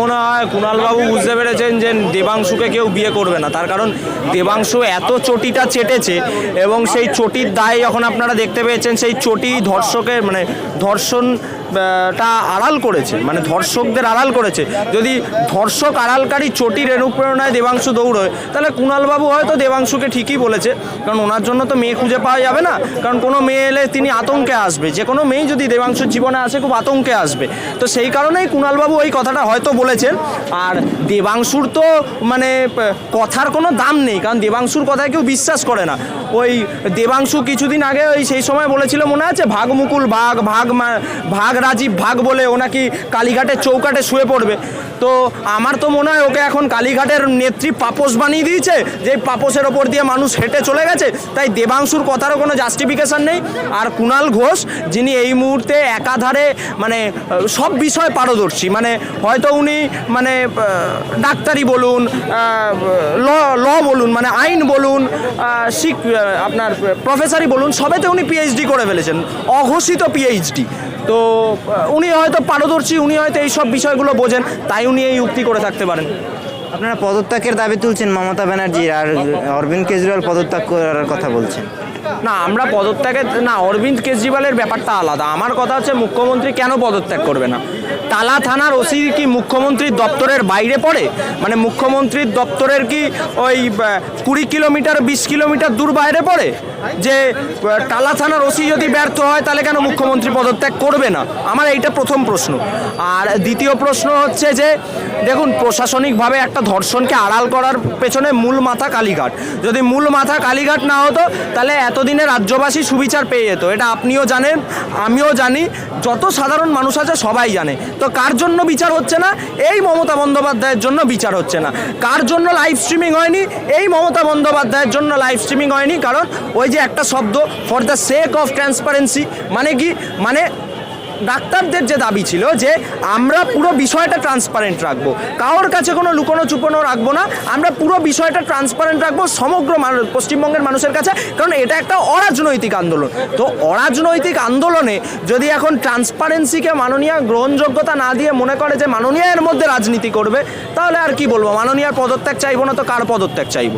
মনে হয় কুণালবাবু বুঝতে পেরেছেন যে দেবাংশুকে কেউ বিয়ে করবে না। তার কারণ দেবাংশু এত চটিটা চেটেছে এবং সেই চটির দায় যখন আপনারা দেখতে পেয়েছেন, সেই চটি ধর্ষকের মানে ধর্ষণ টা আড়াল করেছে মানে ধর্ষকদের আড়াল করেছে। যদি ধর্ষক আড়ালকারী চটির অনুপ্রেরণায় দেবাংশু দৌড়য়, তাহলে কুণালবাবু হয়তো দেবাংশুকে ঠিকই বলেছে। কারণ ওনার জন্য তো মেয়ে খুঁজে পাওয়া যাবে না। কারণ কোনো মেয়ে এলে তিনি আতঙ্কে আসবে। যে কোনো মেয়ে যদি দেবাংশুর জীবনে আসে, খুব আতঙ্কে আসবে। তো সেই কারণেই কুণালবাবু ওই কথাটা হয়তো বলেছেন। আর দেবাংশুর তো মানে কথার কোনো দাম নেই, কারণ দেবাংশুর কথায় কেউ বিশ্বাস করে না। ওই দেবাংশু কিছুদিন আগে ওই সেই সময় বলেছিল, মনে আছে? ভাগ মুকুল, ভাগ ভাগ ভাগ রাজীব, ভাগ বলে ও নাকি কালীঘাটের চৌকাটে শুয়ে পড়বে। তো আমার তো মনে হয় ওকে এখন কালীঘাটের নেত্রী পাপোশ বানিয়ে দিয়েছে, যে পাপোশের ওপর দিয়ে মানুষ হেঁটে চলে গেছে। তাই দেবাংশুর কথারও কোনো জাস্টিফিকেশন নেই। আর কুণাল ঘোষ, যিনি এই মুহূর্তে একাধারে মানে সব বিষয়ে পারদর্শী মানে হয়তো উনি মানে ডাক্তারি বলুন ল ল বলুন মানে আইন বলুন শিক আপনার প্রফেসরই বলুন, সবেতে উনি পিএইচডি করে ফেলেছেন, অঘোষিত পিএইচডি তো উনি হয়তো পারদর্শী, উনি হয়তো এই সব বিষয়গুলো বোঝেন, তাই উনি এই উক্তি করে থাকতে পারেন। আপনারা পদত্যাগের দাবি তুলছেন মমতা ব্যানার্জির, আর অরবিন্দ কেজরিওয়াল পদত্যাগ করার কথা বলছেন। না, আমরা পদত্যাগে, না, অরবিন্দ কেজরিওয়ালের ব্যাপারটা আলাদা। আমার কথা হচ্ছে মুখ্যমন্ত্রী কেন পদত্যাগ করবে না? তালা থানার ওসি কি মুখ্যমন্ত্রীর দপ্তরের বাইরে পড়ে? মানে মুখ্যমন্ত্রীর দপ্তরের কি ওই কুড়ি কিলোমিটার, বিশ কিলোমিটার দূর বাইরে পড়ে? যে টালা থানার ওসি যদি ব্যর্থ হয়, তাহলে কেন মুখ্যমন্ত্রী পদত্যাগ করবে না? আমার এইটা প্রথম প্রশ্ন। আর দ্বিতীয় প্রশ্ন হচ্ছে যে, দেখুন, প্রশাসনিকভাবে একটা ধর্ষণকে আড়াল করার পেছনে মূল মাথা কালীঘাট। যদি মূল মাথা কালীঘাট না হতো, তাহলে এতদিনে রাজ্যবাসী সুবিচার পেয়ে যেত, এটা আপনিও জানেন, আমিও জানি, যত সাধারণ মানুষ আছে সবাই জানে। তো কার জন্য বিচার হচ্ছে না? এই মমতা বন্দ্যোপাধ্যায়ের জন্য বিচার হচ্ছে না। কার জন্য লাইভ স্ট্রিমিং হয়নি? এই মমতা বন্দ্যোপাধ্যায়ের জন্য লাইভ স্ট্রিমিং হয়নি, কারণ ওই যে একটা শব্দ for the sake of transparency মানে কি? মানে ডাক্তারদের যে দাবি ছিল যে আমরা পুরো বিষয়টা ট্রান্সপারেন্ট রাখব। কারোর কাছে কোনো লুকোনো চুপোনো রাখব না। আমরা পুরো বিষয়টা ট্রান্সপারেন্ট রাখব সমগ্র পশ্চিমবঙ্গের মানুষের কাছে। কারণ এটা একটা অরাজনৈতিক আন্দোলন। তো অরাজনৈতিক আন্দোলনে যদি এখন ট্রান্সপারেন্সিকে মাননীয় গ্রহণযোগ্যতা না দিয়ে মনে করে যে মাননীয় এর মধ্যে রাজনীতি করবে, তাহলে আর কি বলব? মাননীয়ার পদত্যাগ চাইব না তো কার পদত্যাগ চাইব?